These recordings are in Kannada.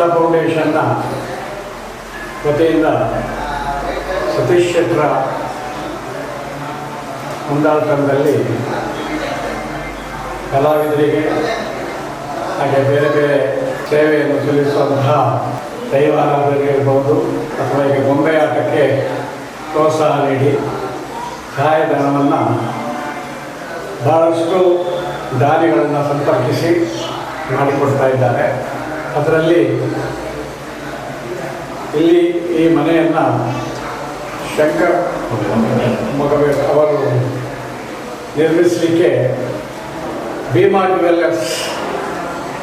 ಪಟ್ಲ ಫೌಂಡೇಶನ್ನ ವತಿಯಿಂದ ಸತೀಶ್ ಶೆಟ್ರ ಮುಂದಾಳತನದಲ್ಲಿ ಕಲಾವಿದರಿಗೆ ಹಾಗೆ ಬೇರೆ ಬೇರೆ ಸೇವೆಯನ್ನು ಸಲ್ಲಿಸುವಂತಹ ದೈವಾರಾಧಕರಿರ್ಬೋದು ಅಥವಾ ಈಗ ಗೊಂಬೆ ಆಟಕ್ಕೆ ಪ್ರೋತ್ಸಾಹ ನೀಡಿ ಸಹಾಯಧನವನ್ನು ಭಾಳಷ್ಟು ದಾನಿಗಳನ್ನು ಸಂಪರ್ಕಿಸಿ ಮಾಡಿಕೊಡ್ತಾ ಇದ್ದಾರೆ. ಅದರಲ್ಲಿ ಇಲ್ಲಿ ಈ ಮನೆಯನ್ನು ಶಂಕರ್ ಮಗವೇ ಅವರು ನಿರ್ಮಿಸಲಿಕ್ಕೆ ಭೀಮಾ ಜ್ಯುವೆಲ್ಲರ್ಸ್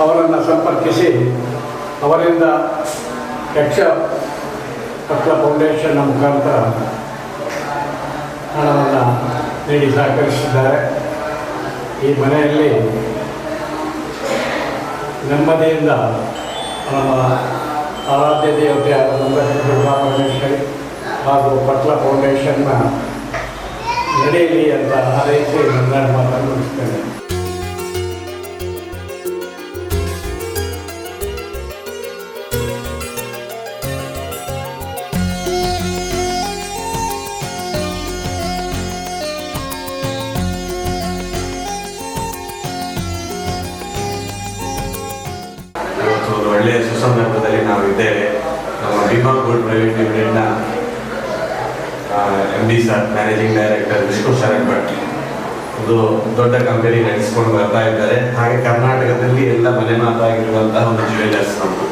ಅವರನ್ನು ಸಂಪರ್ಕಿಸಿ ಅವರಿಂದ ಯಕ್ಷ ಪತ್ರ ಫೌಂಡೇಶನ್ನ ಮುಖಾಂತರ ಹಣವನ್ನು ನೀಡಿ ಸಹಕರಿಸಿದ್ದಾರೆ. ಈ ಮನೆಯಲ್ಲಿ ನೆಮ್ಮದಿಯಿಂದ ನಮ್ಮ ಆರಾಧ್ಯ ದೇವತೆಯಾದ ದುರ್ಗಾ ಪರಮೇಶ್ವರಿ ಹಾಗೂ ಪಟ್ಲ ಫೌಂಡೇಶನ್ನ ನಡೆಯಲಿ ಅಂತ ಹಾರೈಸಿ ನನ್ನ ಮಾತನ್ನು ಮುಗಿಸ್ತೇನೆ. ಇವತ್ತು ಒಂದು ಒಳ್ಳೆಯ ಸುಸಂದರ್ಭದಲ್ಲಿ ನಾವು ಇದ್ದೇವೆ. ನಮ್ಮ ಭೀಮಾ ಗೋಲ್ಡ್ ಪ್ರೈವೇಟ್ ಲಿಮಿಟೆಡ್ನ M D sir managing director Vishnu Sharan Bhat ಒಂದು ದೊಡ್ಡ ಕಂಪನಿ ನಡೆಸ್ಕೊಂಡು ಬರ್ತಾ ಇದ್ದಾರೆ. ಹಾಗೆ ಕರ್ನಾಟಕದಲ್ಲಿ ಎಲ್ಲ ಮನೆ ಮಾತಾಗಿರುವಂತಹ ಒಂದು ಜ್ಯುವೆಲ್ಲರ್ಸ್ ನಮ್ಮದು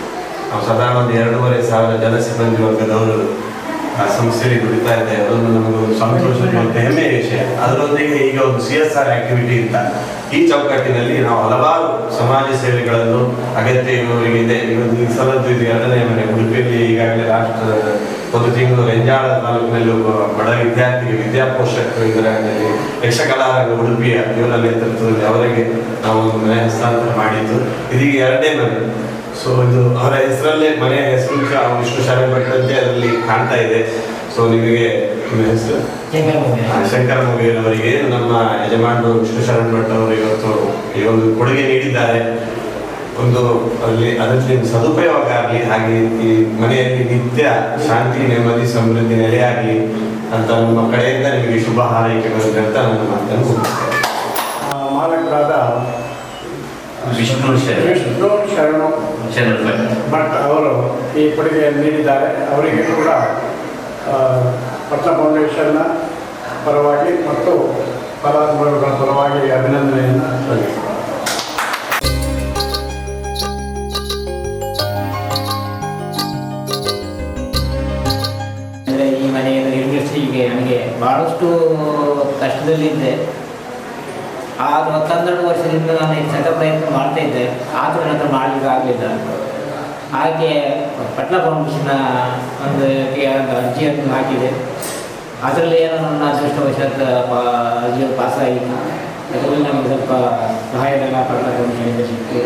ನಾವು ಸದಾ ಒಂದು ಎರಡೂವರೆ ಸಾವಿರ ಜನ ಸಿಬ್ಬಂದಿ ವರ್ಗದವರು ಸಂಸ್ಥೆಯಲ್ಲಿ ದುಡಿತಾ ಇದೆ ಅದೊಂದು ನಮಗೆ ಒಂದು ಸಂತೋಷ ಮತ್ತು ಹೆಮ್ಮೆಯ ವಿಷಯ. ಅದರೊಂದಿಗೆ ಈಗ ಒಂದು ಸಿ ಎಸ್ ಆರ್ ಆಕ್ಟಿವಿಟಿ ಅಂತ. ಈ ಚೌಕಟ್ಟಿನಲ್ಲಿ ನಾವು ಹಲವಾರು ಸಮಾಜ ಸೇವೆಗಳನ್ನು ಅಗತ್ಯ ಇರುವವರಿಗೆ ಇದೆ. ಇವತ್ತು ಈ ಸಲದ್ದು ಇದು ಎರಡನೇ ಮನೆ. ಉಡುಪಿಯಲ್ಲಿ ಈಗಾಗಲೇ ಲಾಸ್ಟ್ ಒಂದು ತಿಂಗಳು ರೆಂಜಾಳ ತಾಲೂಕಿನಲ್ಲಿ ಒಬ್ಬ ಬಡ ವಿದ್ಯಾರ್ಥಿಗೆ ವಿದ್ಯಾಪೋಷಕರು ಇದರಲ್ಲಿ ಯಕ್ಷಕಲಾರಂಗ ಉಡುಪಿಯ ಇವರ ನೇತೃತ್ವದಲ್ಲಿ ಅವರಿಗೆ ನಾವು ಒಂದು ಮನೆ ಹಸ್ತಾಂತರ ಮಾಡಿದ್ದು. ಇದೀಗ ಎರಡನೇ ಮನೆ. ಸೊ ಇದು ಅವರ ಹೆಸರಲ್ಲೇ ಮನೆಯ ಹೆಸರು ಸಹ ವಿಷ್ಣು ಶಾಲೆ ಬಟ್ಟಂತೆ ಅಂತ ಅದರಲ್ಲಿ ಕಾಣ್ತಾ ಇದೆ. ಸೊ ನಿಮಗೆ ನಿಮ್ಮ ಹೆಸರು? ಆ, ಶಂಕರ ಅವರಿಗೆ ನಮ್ಮ ಯಜಮಾನರು ವಿಷ್ಣು ಶರಣ್ ಭಟ್ ಅವರು ಇವತ್ತು ಈ ಒಂದು ಕೊಡುಗೆ ನೀಡಿದ್ದಾರೆ. ಒಂದು ಅಲ್ಲಿ ಅದರಲ್ಲಿ ಸದುಪಯೋಗ ಆಗಲಿ ಹಾಗೆ ಈ ಮನೆಯಲ್ಲಿ ನಿತ್ಯ ಶಾಂತಿ ನೆಮ್ಮದಿ ಸಮೃದ್ಧಿ ನೆಲೆಯಾಗಲಿ ಅಂತ ನಮ್ಮ ಕಡೆಯಿಂದ ನಿಮಗೆ ಶುಭ ಹಾರೈಕೆಗಳು ಅಂತ ನನ್ನ ಮಾತನ್ನು ಮಾಲಕರಾದ ವಿಷ್ಣು ಮಾಲಕರಾದ ವಿಷ್ಣು ಶರಣ ವಿಷ್ಣು ಬಟ್ ಅವರು ಈ ಕೊಡುಗೆಯನ್ನು ನೀಡಿದ್ದಾರೆ. ಅವರಿಗೆ ಕೂಡ ಪಟ್ಟ ಫೌಂಡೇಶನ್ನ ಪರವಾಗಿ ಮತ್ತು ಫಲಾನುಭವಿಗಳ ಪರವಾಗಿ ಅಭಿನಂದನೆಯನ್ನು ಸಲ್ಲಿಸಿ ಅಂದರೆ ಈ ಮನೆಯನ್ನು ನಿರ್ಮಿಸಲಿಕ್ಕೆ ನನಗೆ ಬಹಳಷ್ಟು ಕಷ್ಟದಲ್ಲಿದ್ದೆ. ಆರು ಹತ್ತೆರಡು ವರ್ಷದಿಂದ ನಾನು ಈ ಸತ ಪ್ರಯತ್ನ ಮಾಡ್ತಾ ಇದ್ದೆ. ಆದರೂ ನನ್ನ ಮಾಡಲಿಕ್ಕೆ ಆಗಲಿಲ್ಲ. ಹಾಗೆ ಪಟ್ನಾ ಫೌಂಡೇಶನ್ನ ಒಂದು ಅರ್ಜಿಯನ್ನು ಹಾಕಿದೆ. ಅದರಲ್ಲಿ ಏನೋ ನನ್ನ ಅದೃಷ್ಟವಶಾತ್ ಅರ್ಜಿ ಪಾಸಾಗಿಲ್ಲ ಅದರಲ್ಲಿ ನಮಗೆ ಸ್ವಲ್ಪ ಸಹಾಯಧನ ಪಟ್ನಾ ಫೌಂಡೇಶನಿಂದ ಸಿಕ್ತು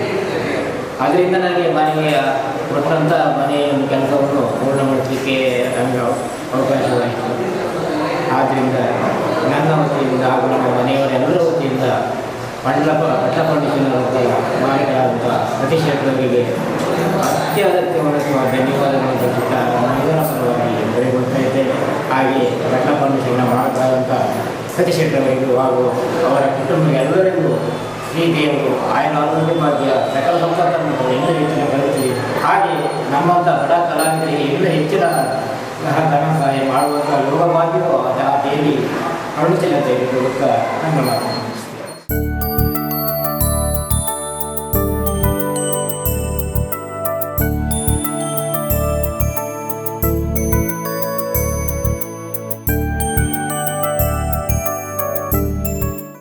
ಅದರಿಂದ ನನಗೆ ಮನೆಗೆ ಕೊಟ್ಟಂಥ ಮನೆಯ ಒಂದು ಕೆಲಸವನ್ನು ಪೂರ್ಣಗೊಳಿಸಲಿಕ್ಕೆ ನಮಗೆ ಅವಕಾಶ ಅವಕಾಶವಾಯಿತು. ಆದ್ದರಿಂದ ನನ್ನ ವತಿಯಿಂದ ಹಾಗೂ ನಮ್ಮ ಮನೆಯವರೆಲ್ಲರ ವತಿಯಿಂದ ಫೌಂಡೇಶನ್ ವತಿ ಮಾಲೀಕರಾದಂಥ ಸತೀಶ್ ಶೆಟ್ಟರಿಗೆ ಅತ್ಯಗತ್ಯವಾದ ಧನ್ಯವಾದಗಳನ್ನು ನಮ್ಮ ಇದರ ಪರವಾಗಿ ಬೆಳೆಗೊಳ್ತಾ ಇದ್ದೇನೆ. ಹಾಗೆ ಪಟ್ಲ ಫೌಂಡೇಶನ್ನ ಪ್ರತಿಷ್ಠೆಗಳಿಗೂ ಹಾಗೂ ಅವರ ಕುಟುಂಬ ಎಲ್ಲರಿಗೂ ಶ್ರೀ ದೇವರು ಆಯನ ಆರೋಗ್ಯ ಭಾಗ್ಯ, ಸಕಲ ಸಂಪತ್ತನ್ನು ಎಲ್ಲ ರೀತಿಯ ಕಲಿತೀವಿ ಹಾಗೆ ನಮ್ಮಂಥ ಬಡ ಕಲಾವಿದರಿಗೆ ಎಲ್ಲ ಹೆಚ್ಚಿನ ಧನ ಸಹಾಯ ಮಾಡುವಂಥ ಯೋಗ ಭಾಗ್ಯವೂ ಆ ಅರುಣಿಸಲಂತೆ ಇರುವುದಕ್ಕೆ ನನ್ನ ಮಾತು